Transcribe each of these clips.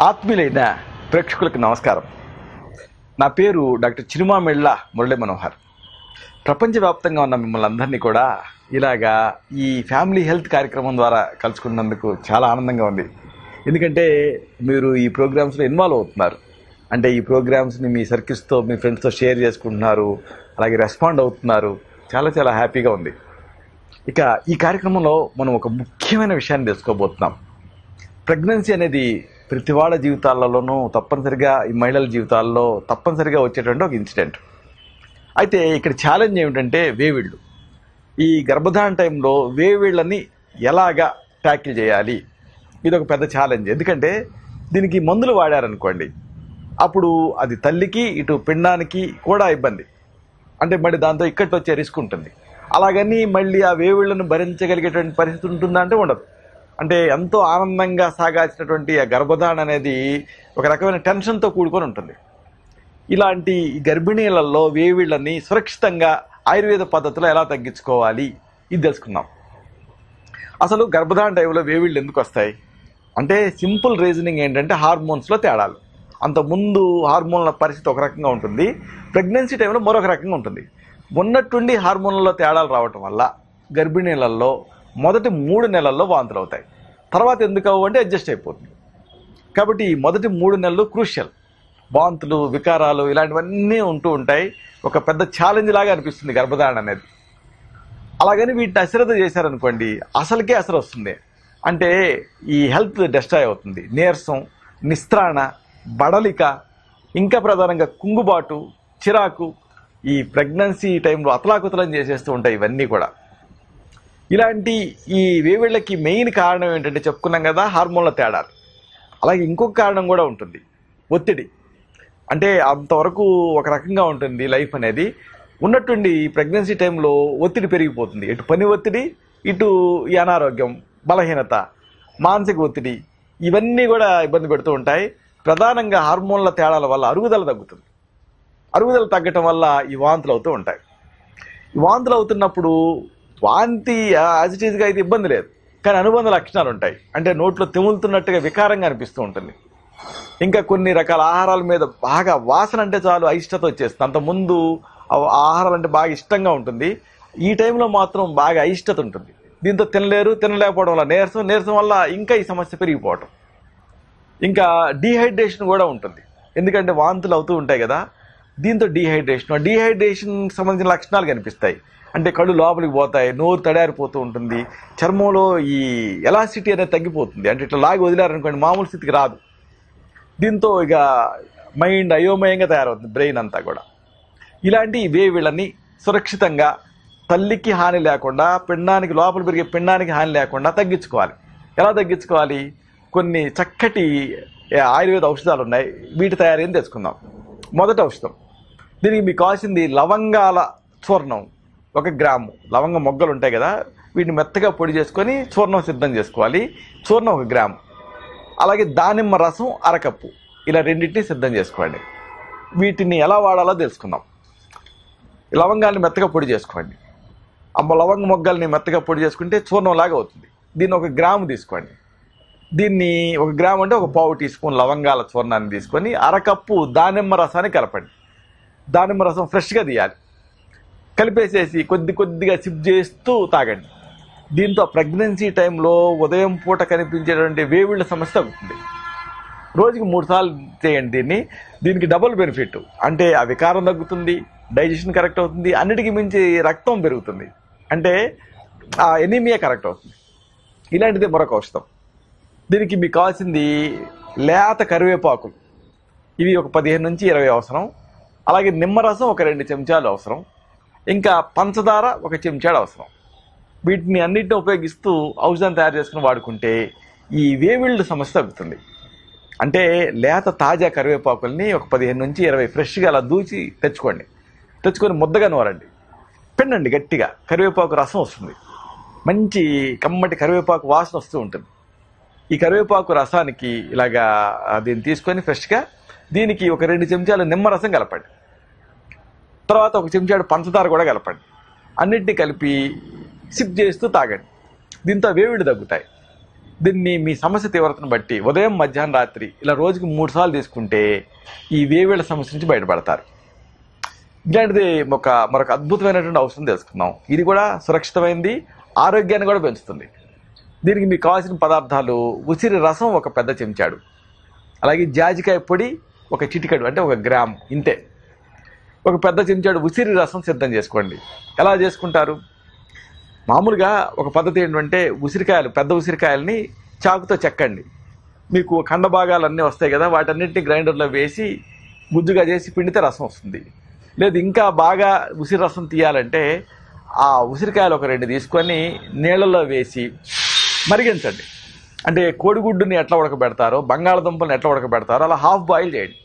ఆత్మీయులైన ప్రేక్షకులకు నమస్కారం. నా పేరు డాక్టర్ చిరుమామిళ్ళ మురళీ మనోహర్. ప్రపంచవ్యాప్తంగా ఉన్న మిమ్మల్ని అందరినీ కూడా ఇలాగా ఈ ఫ్యామిలీ హెల్త్ కార్యక్రమం ద్వారా కలుసుకున్నందుకు చాలా ఆనందంగా ఉంది. ఎందుకంటే మీరు ఈ ప్రోగ్రామ్స్లో ఇన్వాల్వ్ అవుతున్నారు. అంటే ఈ ప్రోగ్రామ్స్ని మీ సర్కిల్స్తో మీ ఫ్రెండ్స్తో షేర్ చేసుకుంటున్నారు. అలాగే రెస్పాండ్ అవుతున్నారు. చాలా చాలా హ్యాపీగా ఉంది. ఇక ఈ కార్యక్రమంలో మనం ఒక ముఖ్యమైన విషయాన్ని తెలుసుకోబోతున్నాం. ప్రెగ్నెన్సీ అనేది ప్రతి వాళ్ళ జీవితాలలోనూ తప్పనిసరిగా ఈ మహిళల జీవితాల్లో తప్పనిసరిగా వచ్చేటువంటి ఒక ఇన్సిడెంట్. అయితే ఇక్కడ ఛాలెంజ్ ఏమిటంటే వేవిళ్ళు. ఈ గర్భధారణ టైంలో వేవిళ్ళని ఎలాగా ట్యాకిల్ చేయాలి? ఇది ఒక పెద్ద ఛాలెంజ్. ఎందుకంటే దీనికి మందులు వాడారనుకోండి అప్పుడు అది తల్లికి ఇటు పిండానికి కూడా ఇబ్బంది. అంటే మళ్ళీ దాంతో ఇక్కడికి వచ్చే రిస్క్ ఉంటుంది. అలాగని మళ్ళీ ఆ వేవిళ్ళను భరించగలిగేటువంటి పరిస్థితి ఉంటుందా అంటే ఉండదు. అంటే ఎంతో ఆనందంగా సాగాల్సినటువంటి ఆ గర్భధారణ అనేది ఒక రకమైన టెన్షన్తో కూడుకొని ఉంటుంది. ఇలాంటి గర్భిణీలలో వేవిళ్ళని సురక్షితంగా ఆయుర్వేద పద్ధతిలో ఎలా తగ్గించుకోవాలి? ఇది తెలుసుకుందాం. అసలు గర్భధారణ టైంలో వేవిళ్ళు ఎందుకు వస్తాయి? అంటే సింపుల్ రీజనింగ్ ఏంటంటే హార్మోన్స్లో తేడాలు. అంత ముందు హార్మోన్ల పరిస్థితి ఒక రకంగా ఉంటుంది. ప్రెగ్నెన్సీ టైంలో మరొక రకంగా ఉంటుంది. ఉన్నట్టుండి హార్మోన్లలో తేడాలు రావటం వల్ల గర్భిణీలలో మొదటి మూడు నెలల్లో వాంతులు అవుతాయి. తర్వాత ఎందుకు అవ్వంటే అడ్జస్ట్ అయిపోతుంది. కాబట్టి ఈ మొదటి మూడు నెలలు క్రూషియల్. వాంతులు వికారాలు ఇలాంటివన్నీ ఉంటూ ఉంటాయి. ఒక పెద్ద ఛాలెంజ్ లాగా అనిపిస్తుంది గర్భధారణ అనేది. అలాగని వీటిని అశ్రద్ధ చేశారనుకోండి అసలుకే అసలు వస్తుంది. అంటే ఈ హెల్త్ డెస్ట్రాయ్ అవుతుంది. నీరసం నిస్త్రాణ బడలిక ఇంకా ప్రధానంగా కుంగుబాటు చిరాకు ఈ ప్రెగ్నెన్సీ టైంలో అతలాకుతలం చేసేస్తూ ఉంటాయి ఇవన్నీ కూడా. ఇలాంటి ఈ వేవిళ్ళకి మెయిన్ కారణం ఏంటంటే చెప్పుకున్నాం కదా హార్మోన్ల తేడాలు. అలాగే ఇంకొక కారణం కూడా ఉంటుంది ఒత్తిడి. అంటే అంతవరకు ఒక రకంగా ఉంటుంది లైఫ్ అనేది. ఉన్నట్టుండి ప్రెగ్నెన్సీ టైంలో ఒత్తిడి పెరిగిపోతుంది. ఇటు పని ఒత్తిడి ఇటు ఈ అనారోగ్యం బలహీనత మానసిక ఒత్తిడి ఇవన్నీ కూడా ఇబ్బంది పెడుతూ ఉంటాయి. ప్రధానంగా హార్మోన్ల తేడాల వల్ల అరుగుదల తగ్గుతుంది. అరుగుదల తగ్గటం వల్ల ఈ వాంతులు అవుతూ ఉంటాయి. వాంతులు అవుతున్నప్పుడు వాంతి యాజ్ ఇట్ అయితే ఇబ్బంది లేదు. కానీ అనుబంధ లక్షణాలు ఉంటాయి. అంటే నోట్లో తిములుతున్నట్టుగా వికారంగా అనిపిస్తూ ఉంటుంది. ఇంకా కొన్ని రకాల ఆహారాల మీద బాగా వాసన అంటే చాలు అయిష్టత వచ్చేస్తుంది. అంత ముందు ఆ ఆహారాలు అంటే బాగా ఇష్టంగా ఉంటుంది. ఈ టైంలో మాత్రం బాగా అయిష్టత ఉంటుంది. దీంతో తినలేరు తినలేకపోవడం వల్ల నీరసం నీరసం వల్ల ఇంకా ఈ సమస్య పెరిగిపోవటం. ఇంకా డీహైడ్రేషన్ కూడా ఉంటుంది. ఎందుకంటే వాంతులు అవుతూ ఉంటాయి కదా. దీంతో డీహైడ్రేషన్ డీహైడ్రేషన్ సంబంధించిన లక్షణాలు కనిపిస్తాయి. అంటే కళ్ళు లోపలికి పోతాయి నోరు తడారిపోతూ ఉంటుంది. చర్మంలో ఈ ఎలాసిటీ అనేది తగ్గిపోతుంది. అంటే ఇట్లా లాగి వదిలారనుకోండి మామూలు స్థితికి రాదు. దీంతో ఇక మైండ్ అయోమయంగా తయారవుతుంది బ్రెయిన్ అంతా కూడా. ఇలాంటి వేవిళ్ళని సురక్షితంగా తల్లికి హాని లేకుండా పిండానికి లోపల పెరిగే పిండానికి హాని లేకుండా తగ్గించుకోవాలి. ఎలా తగ్గించుకోవాలి? కొన్ని చక్కటి ఆయుర్వేద ఔషధాలు ఉన్నాయి. వీటి తయారీని తెచ్చుకుందాం. మొదటి ఔషధం. దీనికి మీకు కావాల్సింది లవంగాల చూర్ణం ఒక గ్రాము. లవంగ మొగ్గలు ఉంటాయి కదా వీటిని మెత్తగా పొడి చేసుకొని చూర్ణం సిద్ధం చేసుకోవాలి. చూర్ణం ఒక గ్రాము. అలాగే దానిమ్మ రసం అరకప్పు. ఇలా రెండింటిని సిద్ధం చేసుకోండి. వీటిని ఎలా వాడాలో తెలుసుకుందాం. లవంగాన్ని మెత్తగా పొడి చేసుకోండి. అమ్మ లవంగ మొగ్గల్ని మెత్తగా పొడి చేసుకుంటే చూర్ణం లాగా అవుతుంది. దీన్ని ఒక గ్రాము తీసుకోండి. దీన్ని ఒక గ్రాము అంటే ఒక పావు టీ స్పూన్ లవంగాల చూర్ణాన్ని తీసుకొని అరకప్పు దానిమ్మ రసాన్ని కలపండి. దానిమ్మ రసం ఫ్రెష్గా తీయాలి. కలిపేసేసి కొద్ది కొద్దిగా సిప్ చేస్తూ తాగండి. దీంతో ప్రెగ్నెన్సీ టైంలో ఉదయం పూట కనిపించేటువంటి వేవిళ్ళ సమస్య తగ్గుతుంది రోజుకి మూడు సార్లు చేయండి దీన్ని. దీనికి డబుల్ బెనిఫిట్. అంటే ఆ వికారం తగ్గుతుంది డైజెషన్ కరెక్ట్ అవుతుంది అన్నిటికీ మించి రక్తం పెరుగుతుంది. అంటే ఆ ఎనీమియా కరెక్ట్ అవుతుంది. ఇలాంటిది మరొక ఔషధం. దీనికి మీకు కావాల్సింది లేత కరివేపాకులు ఇవి ఒక పదిహేను నుంచి ఇరవై అవసరం. అలాగే నిమ్మరసం ఒక రెండు చెంచాలు అవసరం. ఇంకా పంచదార ఒక చెంచాడు అవసరం. వీటిని అన్నిటిని ఉపయోగిస్తూ ఔషధం తయారు చేసుకుని వాడుకుంటే ఈ వేవిల్డ్ సమస్య తగ్గుతుంది. అంటే లేత తాజా కరివేపాకుల్ని ఒక పదిహేను నుంచి ఇరవై ఫ్రెష్గా అలా దూచి తెచ్చుకోండి. తెచ్చుకొని ముద్దగా నూరండి. పిండండి గట్టిగా. కరివేపాకు రసం వస్తుంది. మంచి కమ్మటి కరివేపాకు వాసన వస్తూ ఉంటుంది. ఈ కరివేపాకు రసానికి ఇలాగా దీన్ని తీసుకొని ఫ్రెష్గా దీనికి ఒక రెండు చెంచాలు నిమ్మరసం కలపండి. తర్వాత ఒక చెంచాడు పంచదార కూడా కలపండి. అన్నిటినీ కలిపి సిప్ చేస్తూ తాగండి. దీంతో వేవిడి తగ్గుతాయి. దీన్ని మీ సమస్య తీవ్రతను బట్టి ఉదయం మధ్యాహ్నం రాత్రి ఇలా రోజుకి మూడు సార్లు తీసుకుంటే ఈ వేవిళ్ళ సమస్య నుంచి బయటపడతారు. ఇలాంటిది ఒక మరొక అద్భుతమైనటువంటి ఔషధం తెలుసుకుందాం. ఇది కూడా సురక్షితమైంది ఆరోగ్యాన్ని కూడా పెంచుతుంది. దీనికి మీకు కావాల్సిన పదార్థాలు ఉసిరి రసం ఒక పెద్ద చెంచాడు. అలాగే జాజికాయ పొడి ఒక చిటికెడు అంటే ఒక గ్రామ్ ఇంతే. ఒక పెద్ద చెంచాడు ఉసిరి రసం సిద్ధం చేసుకోండి. ఎలా చేసుకుంటారు? మామూలుగా ఒక పద్ధతి ఏంటంటే ఉసిరికాయలు పెద్ద ఉసిరికాయలని చాకుతో చెక్కండి. మీకు కండ భాగాలన్నీ వస్తాయి కదా వాటన్నిటిని గ్రైండర్లో వేసి గుజ్జుగా చేసి పిండితే రసం వస్తుంది. లేదు ఇంకా బాగా ఉసిరి రసం తీయాలంటే ఆ ఉసిరికాయలు ఒక రెండు తీసుకొని నీళ్ళలో వేసి మరిగించండి. అంటే కోడిగుడ్డుని ఎట్లా ఉడకబెడతారో బంగాళదుంపలను ఎట్లా ఉడకబెడతారో అలా హాఫ్ బాయిల్ చేయండి.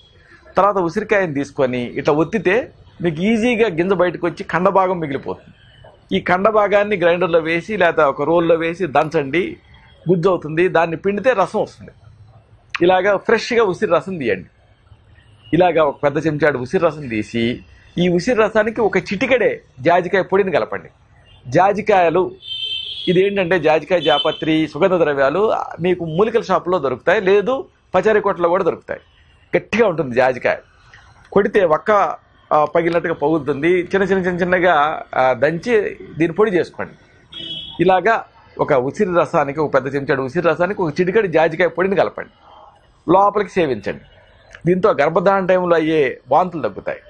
తర్వాత ఉసిరికాయని తీసుకొని ఇట్లా ఒత్తితే మీకు ఈజీగా గింజ బయటకు వచ్చి కండభాగం మిగిలిపోతుంది. ఈ కండ భాగాన్ని గ్రైండర్లో వేసి లేదా ఒక రోల్లో వేసి దంచండి గుజ్జు అవుతుంది. దాన్ని పిండితే రసం వస్తుంది. ఇలాగా ఫ్రెష్గా ఉసిరి రసం తీయండి. ఇలాగా ఒక పెద్ద చెంచాడు ఉసిరి రసం తీసి ఈ ఉసిరి రసానికి ఒక చిటికెడే జాజికాయ పొడిని కలపండి. జాజికాయలు ఇది ఏంటంటే జాజికాయ జాపత్రి సుగంధ ద్రవ్యాలు మీకు మూలికల షాపులో దొరుకుతాయి. లేదు పచారీ కొట్లో కూడా దొరుకుతాయి. గట్టిగా ఉంటుంది జాజికాయ. కొడితే ఒక్క పగిలినట్టుగా పగులుతుంది. చిన్న చిన్న చిన్న చిన్నగా దంచి దీన్ని పొడి చేసుకోండి. ఇలాగా ఒక ఉసిరి రసానికి ఒక పెద్ద చెంచాడు ఉసిరి రసానికి ఒక చిటికడి జాజికాయ పొడిని కలపండి. లోపలికి సేవించండి. దీంతో గర్భధారణ టైంలో అయ్యే వాంతులు తగ్గుతాయి.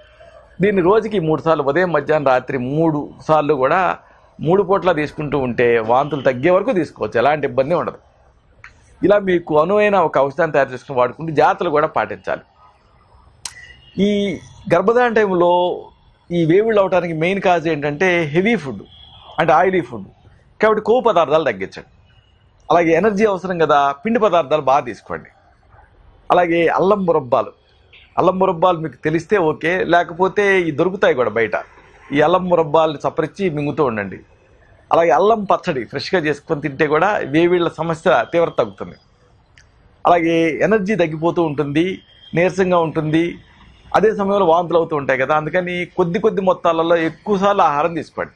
దీన్ని రోజుకి మూడు సార్లు ఉదయం మధ్యాహ్నం రాత్రి మూడు సార్లు కూడా మూడు పూట్ల తీసుకుంటూ ఉంటే వాంతులు తగ్గే వరకు తీసుకోవచ్చు. ఎలాంటి ఇబ్బంది ఉండదు. ఇలా మీకు అనువైన ఒక ఔషధాన్ని తయారు చేసుకుని వాడుకుంటూ జాగ్రత్తలు కూడా పాటించాలి. ఈ గర్భధారణ టైంలో ఈ వేవుళ్ళు అవడానికి మెయిన్ కాజ్ ఏంటంటే హెవీ ఫుడ్ అంటే ఆయిలీ ఫుడ్ కాబట్టి కొవ్వు పదార్థాలు తగ్గించండి. అలాగే ఎనర్జీ అవసరం కదా పిండి పదార్థాలు బాగా తీసుకోండి. అలాగే అల్లం మురబ్బాలు. అల్లం మురబ్బాలు మీకు తెలిస్తే ఓకే లేకపోతే ఈ దొరుకుతాయి కూడా బయట. ఈ అల్లం మురబ్బాలు చప్పరిచ్చి మింగుతూ ఉండండి. అలాగే అల్లం పచ్చడి ఫ్రెష్గా చేసుకొని తింటే కూడా వేవిళ్ళ సమస్య తీవ్రత తగ్గుతుంది. అలాగే ఎనర్జీ తగ్గిపోతూ ఉంటుంది నీరసంగా ఉంటుంది. అదే సమయంలో వాంతులు అవుతూ ఉంటాయి కదా అందుకని కొద్ది కొద్ది మొత్తాలలో ఎక్కువసార్లు ఆహారం తీసుకోండి.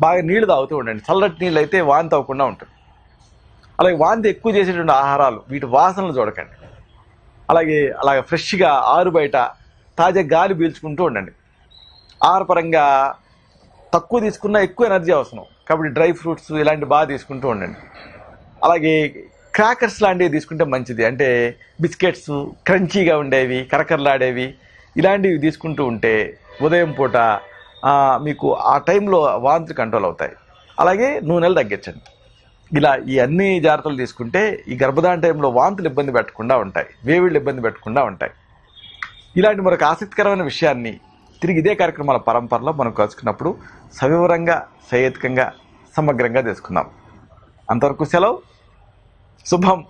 బాగా నీళ్ళు తాగుతూ ఉండండి. చల్లటి నీళ్ళు అయితే వాంతి అవ్వకుండా ఉంటుంది. అలాగే వాంతి ఎక్కువ చేసేటువంటి ఆహారాలు వీటి వాసనలు చూడకండి. అలాగే అలాగే ఫ్రెష్గా ఆరు బయట తాజా గాలి పీల్చుకుంటూ ఉండండి. ఆహారపరంగా తక్కువ తీసుకున్నా ఎక్కువ ఎనర్జీ అవసరం. కాబట్టి డ్రై ఫ్రూట్స్ ఇలాంటివి బాగా తీసుకుంటూ ఉండండి. అలాగే క్రాకర్స్ లాంటివి తీసుకుంటే మంచిది. అంటే బిస్కెట్స్ క్రంచీగా ఉండేవి కరకరలాడేవి ఇలాంటివి తీసుకుంటూ ఉంటే ఉదయం పూట మీకు ఆ టైంలో వాంతులు కంట్రోల్ అవుతాయి. అలాగే నూనెలు తగ్గించండి. ఇలా ఈ అన్ని జాగ్రత్తలు తీసుకుంటే ఈ గర్భధారణ టైంలో వాంతులు ఇబ్బంది పెట్టకుండా ఉంటాయి. వేవిళ్ళు ఇబ్బంది పెట్టకుండా ఉంటాయి. ఇలాంటి మరొక ఆసక్తికరమైన విషయాన్ని తిరిగి ఇదే కార్యక్రమాల పరంపరలో మనం కలుసుకున్నప్పుడు సవివరంగా సహేతుకంగా సమగ్రంగా తెలుసుకుందాం. అంతవరకు సెలవు. శుభం.